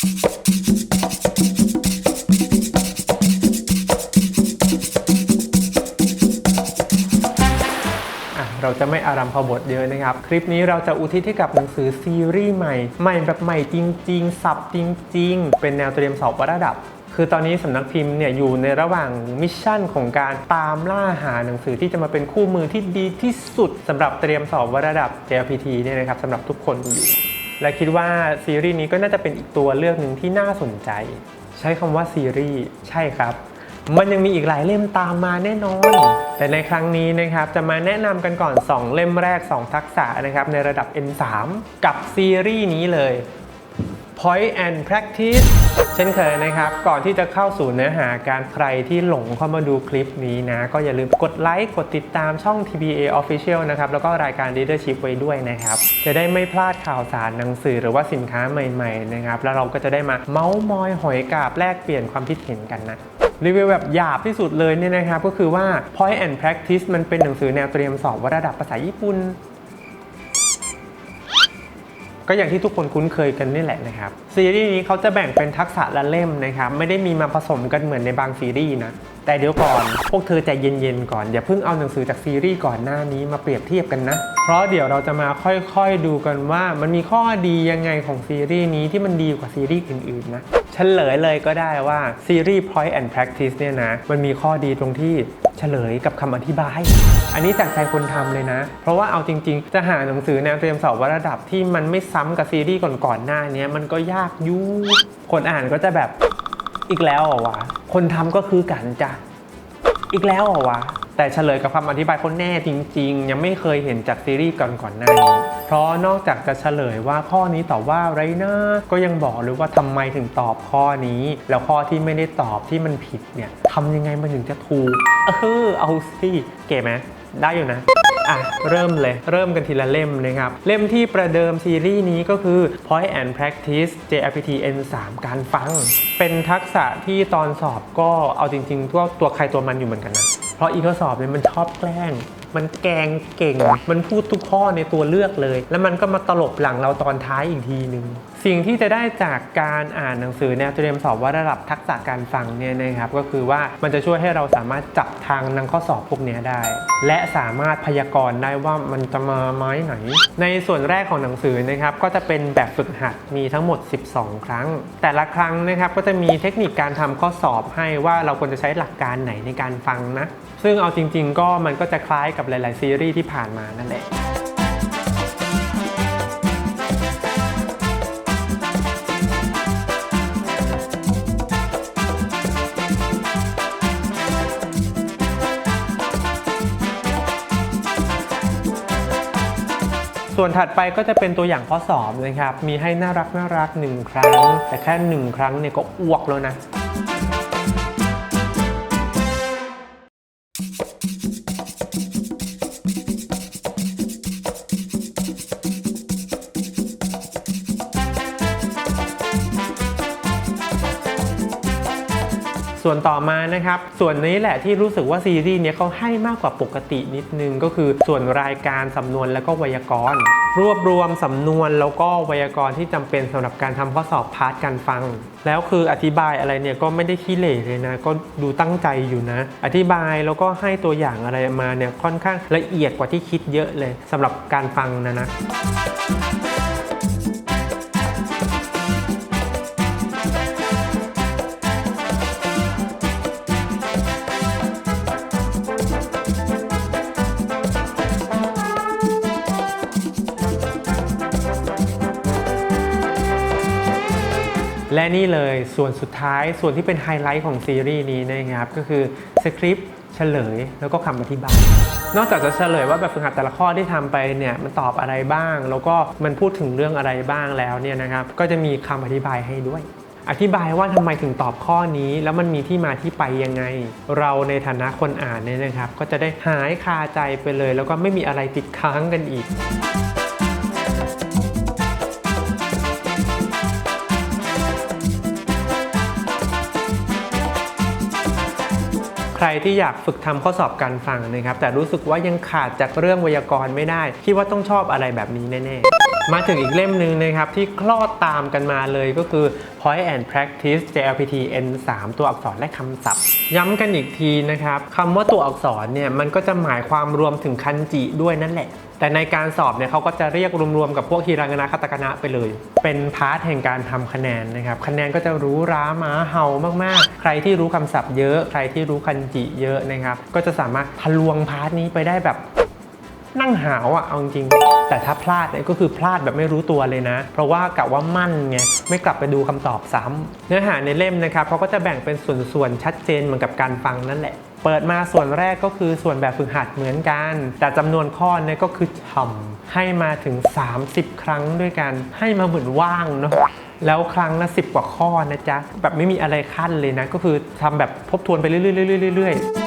เราจะไม่อารัมพบทเยอะนะครับ คลิปนี้เราจะอุทิศให้กับหนังสือซีรีส์ใหม่ ใหม่แบบใหม่จริง ๆ สับจริง ๆ เป็นแนวเตรียมสอบระดับคือตอนนี้สำนักพิมพ์เนี่ยอยู่ในระหว่างมิชชั่นของการตามล่าหาหนังสือที่จะมาเป็นคู่มือที่ดีที่สุดสำหรับเตรียมสอบวระดับ JLPT เนี่ยนะครับสำหรับทุกคนอยู่ และคิดว่าซีรีส์นี้ก็น่าจะเป็นอีกตัวเลือกหนึ่งที่น่าสนใจ ใช้คำว่าซีรีส์ใช่ครับ มันยังมีอีกหลายเล่มตามมาแน่นอน แต่ในครั้งนี้นะครับจะมาแนะนำกันก่อน 2 เล่มแรก 2 ทักษะนะครับในระดับ N3 กับซีรีส์นี้เลย Point and Practice เช่นเคยนะครับ ก่อนที่จะเข้าสู่เนื้อหาการใครที่หลงเข้ามาดูคลิปนี้นะ ก็อย่าลืมกดไลค์ กดติดตามช่อง TBA Official นะครับ แล้วก็รายการ Leadership ไว้ด้วยนะครับ จะได้ไม่พลาดข่าวสารหนังสือหรือว่าสินค้าใหม่ๆนะครับ แล้วเราก็จะได้มาเมาส์มอยหอยกาบแลกเปลี่ยนความคิดเห็นกันนะรีวิวแบบหยาบที่สุดเลยเนี่ยนะครับ ก็คือว่า Point and Practice มันเป็นหนังสือแนวเตรียมสอบว่าระดับภาษาญี่ปุ่น ก็อย่างที่ทุกคนคุ้นเคยกันนี่แหละนะครับซีรีส์นี้เขาจะแบ่งเป็นทักษะละเล่มนะครับ ไม่ได้มีมาผสมกันเหมือนในบางซีรีส์นะ แต่เดี๋ยวก่อน พวกเธอใจเย็นๆก่อน อย่าเพิ่งเอาหนังสือจากซีรีส์ก่อนหน้านี้มาเปรียบเทียบกันนะ เพราะเดี๋ยวเราจะมาค่อยๆดูกันว่า มันมีข้อดียังไงของซีรีส์นี้ที่มันดีกว่าซีรีส์อื่นๆนะเฉลยเลยก็ได้ว่าซีรีส์ Point and Practice เนี่ยนะ มันมีข้อดีตรงที่เฉลยกับคำอธิบาย อันนี้จากใจคนทำเลยนะ เพราะว่าเอาจริง ๆ จะหาหนังสือแนวเตรียมสอบวัดระดับที่มันไม่ซ้ำกับซีรีส์ก่อนๆหน้านี้มันก็ยากอยุ่คนอ่านก็จะแบบอีกแล้วเหรอวะ คนทำก็คือกันจ้ะอีกแล้วเหรอวะ แต่เฉลยกับคำอธิบายคนแน่จริง ๆ ยังไม่เคยเห็นจากซีรีส์ก่อนก่อนๆหน้านี้เพราะนอกจากจะเฉลยว่าข้อนี้ตอบว่าไรนะก็ยังบอกเลยว่าทำไมถึงตอบข้อนี้ แล้วข้อที่ไม่ได้ตอบที่มันผิดเนี่ยทำยังไงมันถึงจะถูกเออเอาสิเก๋ไหมได้อยู่นะ อะเริ่มเลย เริ่มกันทีละเล่มนะครับ เล่มที่ประเดิมซีรีส์นี้ก็คือ Point and Practice JLPT N3 การฟัง เป็นทักษะที่ตอนสอบก็เอาจริงๆตัวตัวใครตัวมันอยู่เหมือนกันนะ เพราะอีข้อสอบเนี่ยมันชอบแกล้งมันแกล้งเก่ง มันพูดทุกข้อในตัวเลือกเลย แล้วมันก็มาตลบหลังเราตอนท้ายอีกทีหนึ่ง สิ่งที่จะได้จากการอ่านหนังสือแนวเตรียมสอบว่าระดับทักษะการฟังเนี่ยนะครับก็คือว่ามันจะช่วยให้เราสามารถจับทางนังข้อสอบพวกนี้ได้ และสามารถพยากรณ์ได้ว่ามันจะมาไม้ไหน ในส่วนแรกของหนังสือนะครับก็จะเป็นแบบฝึกหัดมีทั้งหมด 12 ครั้ง แต่ละครั้งนะครับก็จะมีเทคนิคการทำข้อสอบให้ว่าเราควรจะใช้หลักการไหนในการฟังนะ ซึ่งเอาจริง ๆ ก็มันก็จะคล้ายกับหลาย ๆ ซีรีส์ที่ผ่านมานั่นแหละ ส่วนถัดไปก็จะเป็นตัวอย่างข้อสอบนะครับ มีให้น่ารักน่ารักหนึ่งครั้ง แต่แค่หนึ่งครั้งเนี่ยก็อ้วกแล้วนะ ส่วนต่อมานะครับ ส่วนนี้แหละที่รู้สึกว่าซีรีส์เนี้ยเขาให้มากกว่าปกตินิดนึงก็คือส่วนรายการสำนวนแล้วก็ไวยากรณ์ รวบรวมสำนวนแล้วก็ไวยากรณ์ที่จำเป็นสำหรับการทำข้อสอบพาร์ทการฟัง แล้วคืออธิบายอะไรเนี่ยก็ไม่ได้ขี้เหร่เลยนะ ก็ดูตั้งใจอยู่นะ อธิบายแล้วก็ให้ตัวอย่างอะไรมาเนี่ยค่อนข้างละเอียดกว่าที่คิดเยอะเลยสำหรับการฟังนะนะ และนี่เลยส่วนสุดท้ายส่วนที่เป็นไฮไลท์ของซีรีส์นี้นะครับก็คือสคริปต์เฉลยแล้วก็คำอธิบาย นอกจากจะเฉลยว่าแบบฝึกหัดแต่ละข้อที่ทำไปเนี่ยมันตอบอะไรบ้าง แล้วก็มันพูดถึงเรื่องอะไรบ้างแล้วเนี่ยนะครับก็จะมีคำอธิบายให้ด้วย อธิบายว่าทำไมถึงตอบข้อนี้ แล้วมันมีที่มาที่ไปยังไง เราในฐานะคนอ่านเนี่ยนะครับ ก็จะได้หายคาใจไปเลย แล้วก็ไม่มีอะไรติดค้างกันอีก ใครที่อยากฝึกทำข้อสอบการฟังนะครับแต่รู้สึกว่ายังขาดจากเรื่องไวยากรณ์ไม่ได้คิดว่าต้องชอบอะไรแบบนี้แน่ มาถึงอีกเล่มหนึ่งนะครับ ที่คลอดตามกันมาเลยก็คือ Point and Practice JLPT N3 ตัวอักษรและคำศัพท์ ย้ำกันอีกทีนะครับคำว่าตัวอักษรเนี่ยมันก็จะหมายความรวมถึงคันจิด้วยนั่นแหละ แต่ในการสอบเนี่ยเขาก็จะเรียกรวมๆกับพวกฮีรางานะคาตาคานะไปเลย เป็นพาร์ทแห่งการทำคะแนนนะครับ คะแนนก็จะรู้ร้าม้าเห่ามากๆ ใครที่รู้คำศัพท์เยอะ ใครที่รู้คันจิเยอะนะครับ ก็จะสามารถทะลวงพาร์ทนี้ไปได้แบบ นั่งหาวอะเอาจริง แต่ถ้าพลาดเนี่ยก็คือพลาดแบบไม่รู้ตัวเลยนะ เพราะว่ากะว่ามั่นไง ไม่กลับไปดูคำตอบซ้ำเนื้อหาในเล่มนะครับเขาก็จะแบ่งเป็นส่วนๆ ชัดเจนเหมือนกับการฟังนั่นแหละ เปิดมาส่วนแรกก็คือส่วนแบบฝึกหัดเหมือนกัน แต่จำนวนข้อเนี่ยก็คือช่ำให้มาถึง 30 ครั้งด้วยกัน ให้มาเหมือนว่างเนาะแล้วครั้งละ10กว่าข้อนะจ๊ะ แบบไม่มีอะไรขั้นเลยนะ ก็คือทำแบบทบทวนไปเรื่อยๆเรื่อยๆ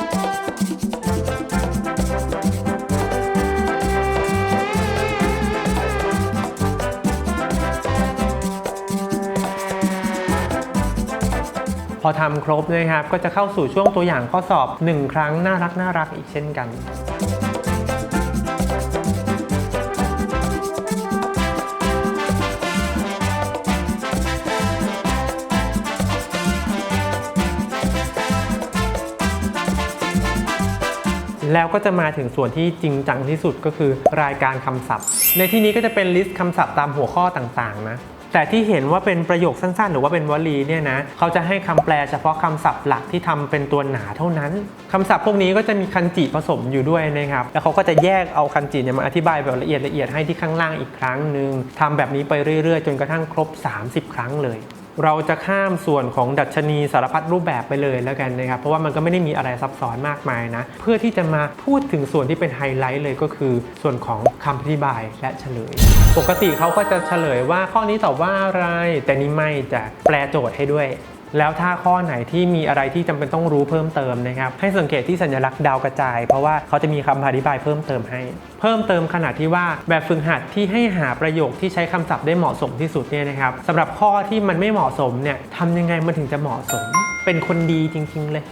พอทำครบนะครับ ก็จะเข้าสู่ช่วงตัวอย่างข้อสอบ 1 ครั้งน่ารักน่ารักอีกเช่นกันแล้วก็จะมาถึงส่วนที่จริงจังที่สุดก็คือรายการคำศัพท์ ในที่นี้ก็จะเป็นลิสต์คำศัพท์ตามหัวข้อต่างๆนะ แต่ที่เห็นว่าเป็นประโยคสั้น ๆ หรือว่าเป็นวลีเนี่ยนะเขาจะให้คำแปลเฉพาะคำศัพท์หลักที่ทำเป็นตัวหนาเท่านั้นคำศัพท์พวกนี้ก็จะมีคันจิผสมอยู่ด้วยนะครับแล้วเขาก็จะแยกเอาคันจิเนี่ยมาอธิบายแบบละเอียดละเอียดให้ที่ข้างล่างอีกครั้งหนึ่งทำแบบนี้ไปเรื่อยๆ จนกระทั่งครบ 30 ครั้งเลย เราจะข้ามส่วนของดัชนีสารพัดรูปแบบไปเลยแล้วกันนะครับ เพราะว่ามันก็ไม่ได้มีอะไรซับซ้อนมากมายนะ เพื่อที่จะมาพูดถึงส่วนที่เป็นไฮไลท์เลยก็คือส่วนของคำอธิบายและเฉลย ปกติเขาก็จะเฉลยว่าข้อนี้ตอบว่าอะไร แต่นี่ไม่จะแปลโจทย์ให้ด้วย แล้วถ้าข้อไหนที่มีอะไรที่จำเป็นต้องรู้เพิ่มเติมนะครับ ให้สังเกตที่สัญลักษณ์ดาวกระจาย เพราะว่าเขาจะมีคำอธิบายเพิ่มเติมให้ เพิ่มเติมขนาดที่ว่าแบบฝึกหัดที่ให้หาประโยคที่ใช้คำศัพท์ได้เหมาะสมที่สุดเนี่ยนะครับสำหรับข้อที่มันไม่เหมาะสมเนี่ยทำยังไงมันถึงจะเหมาะสม เป็นคนดีจริง ๆ เลย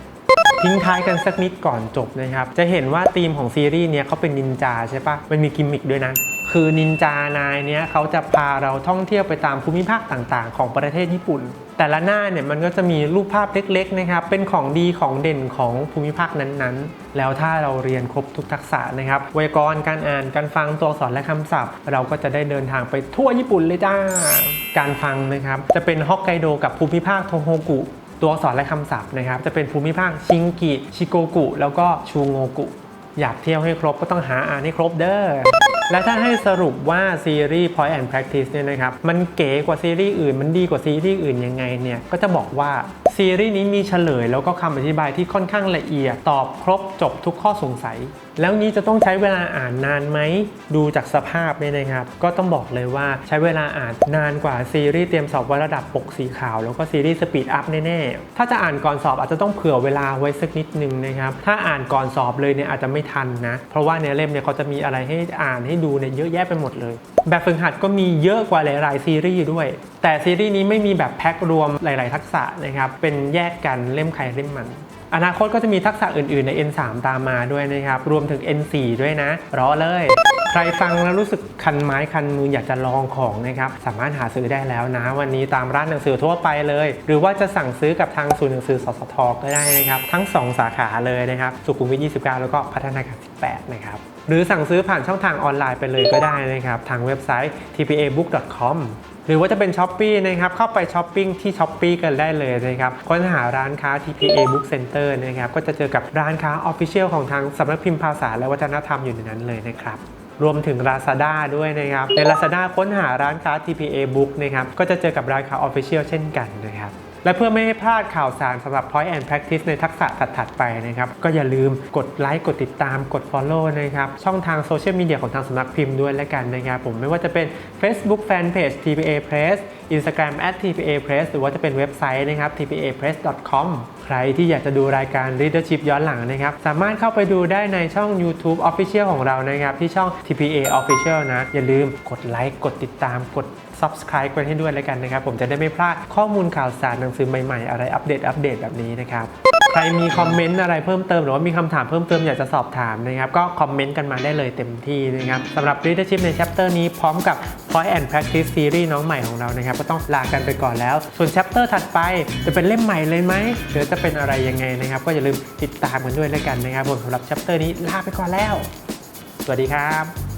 ทิ้งท้ายกันสักนิดก่อนจบนะครับ จะเห็นว่าธีมของซีรีส์เนี้ยเขาเป็นนินจาใช่ปะมันมีกิมมิคด้วยนะ คือนินจานายเนี้ยเขาจะพาเราท่องเที่ยวไปตามภูมิภาคต่างๆ ของประเทศญี่ปุ่น แต่ละหน้าเนี่ยมันก็จะมีรูปภาพเล็กๆนะครับ เป็นของดีของเด่นของภูมิภาคนั้นๆ แล้วถ้าเราเรียนครบทุกทักษะนะครับไวยากรณ์การอ่านการฟังตัวอักษรและคำศัพท์ เราก็จะได้เดินทางไปทั่วญี่ปุ่นเลยจ้าการฟังนะครับ จะเป็นฮอกไกโดกับภูมิภาคโทโฮกุตัวอักษรและคำศัพท์นะครับ จะเป็นภูมิภาคชิงกิ ชิโกกุ แล้วก็ชูโงกุ อยากเที่ยวให้ครบก็ต้องหาอ่านให้ครบเด้อ และถ้าให้สรุปว่าซีรีส์ Point and Practice เนี่ยนะครับ มันเก๋กว่าซีรีส์อื่น มันดีกว่าซีรีส์อื่นยังไงเนี่ย ก็จะบอกว่า ซีรีส์นี้มีเฉลยแล้วก็คำอธิบายที่ค่อนข้างละเอียด ตอบครบจบทุกข้อสงสัย แล้วนี้จะต้องใช้เวลาอ่านนานไหม ดูจากสภาพเนี่ยนะครับ ก็ต้องบอกเลยว่าใช้เวลาอ่านนานกว่าซีรีส์เตรียมสอบวัดระดับปกสีขาว แล้วก็ซีรีส์สปีดอัพแน่ๆ ถ้าจะอ่านก่อนสอบอาจจะต้องเผื่อเวลาไว้สักนิดนึงนะครับ ถ้าอ่านก่อนสอบเลยเนี่ยอาจจะไม่ทันนะ เพราะว่าในเล่มเนี่ยเขาจะมีอะไรให้อ่านให้ดูเนี่ยเยอะแยะไปหมดเลย แบบฝึกหัดก็มีเยอะกว่าหลายๆซีรีส์ด้วย แต่ซีรีส์นี้ไม่มีแบบแพ็ครวมหลาย ๆ ทักษะนะครับเป็นแยกกันเล่มใครเล่มมัน อนาคตก็จะมีทักษะอื่นๆใน N3 ตามมาด้วยนะครับ รวมถึง N4 ด้วยนะ รอเลย ใครฟังแล้วรู้สึกคันไม้คันมืออยากจะลองของนะครับ สามารถหาซื้อได้แล้วนะ วันนี้ตามร้านหนังสือทั่วไปเลย หรือว่าจะสั่งซื้อกับทางศูนย์หนังสือสสทก็ได้นะครับ ทั้ง 2 สาขาเลยนะครับ สุขุมวิท 29 แล้วก็พัฒนาการ 18 นะครับหรือสั่งซื้อผ่านช่องทางออนไลน์ไปเลยก็ได้นะครับ ทางเว็บไซต์ tpabook.com รือว่าจะเป็น s h อ p e e นะครับเข้าไปช้อปปิ้งที่ s h อ p e e กันได้เลยนะครับค้นหาร้านค้า TPA Book Center นะครับก็จะเจอกับร้านค้า Official ของทางสำนักพิมพ์ภาษาและวัฒนธรรมอยู่ในนั้นเลยนะครับรวมถึง Lazada ด้วยนะครับ ใน Lazada ค้นหาร้านค้า TPA Book นะครับ ก็จะเจอกับร้านค้า Official เช่นกันนะครับ และเพื่อไม่ให้พลาดข่าวสารสำหรับ Point and Practice ในทักษะถัดๆไปนะครับ ก็อย่าลืมกดไลค์กดติดตามกด Follow นะครับ ช่องทางโซเชียลมีเดียของทางสำนักพิมพ์ด้วยและกันนะครับผมไม่ว่าจะเป็น Facebook Fanpage TPA Press Instagram @tpa press หรือว่าจะเป็นเว็บไซต์นะครับ tpapress.com รที่อยากจะดูรายการ Leadership ย้อนหลังนะครับ สามารถเข้าไปดูได้ในช่อง YouTube Official ของเรานะครับ ที่ช่อง TPA Official นะ อย่าลืมกดไลค์กดติดตามกด subscribe กันให้ด้วยแล้วกันนะครับ ผมจะได้ไม่พลาดข้อมูลข่าวสารหนังสือใหม่ๆ อะไรอัปเดตอัปเดตแบบนี้นะครับ ใครมีคอมเมนต์อะไรเพิ่มเติมหรือว่ามีคำถามเพิ่มเติมอยากจะสอบถามนะครับ ก็คอมเมนต์กันมาได้เลยเต็มที่นะครับสำหรับ Leadership ใน chapter นี้พร้อมกับ Point and Practice Series น้องใหม่ของเรานะครับ ก็ต้องลากันไปก่อนแล้ว ส่วน chapter ถัดไปจะเป็นเล่มใหม่เลยไหมหรือจะเป็นอะไรยังไงนะครับ ก็อย่าลืมติดตามกันด้วยแล้วกันนะครับผมสำหรับ chapter นี้ลาไปก่อนแล้ว สวัสดีครับ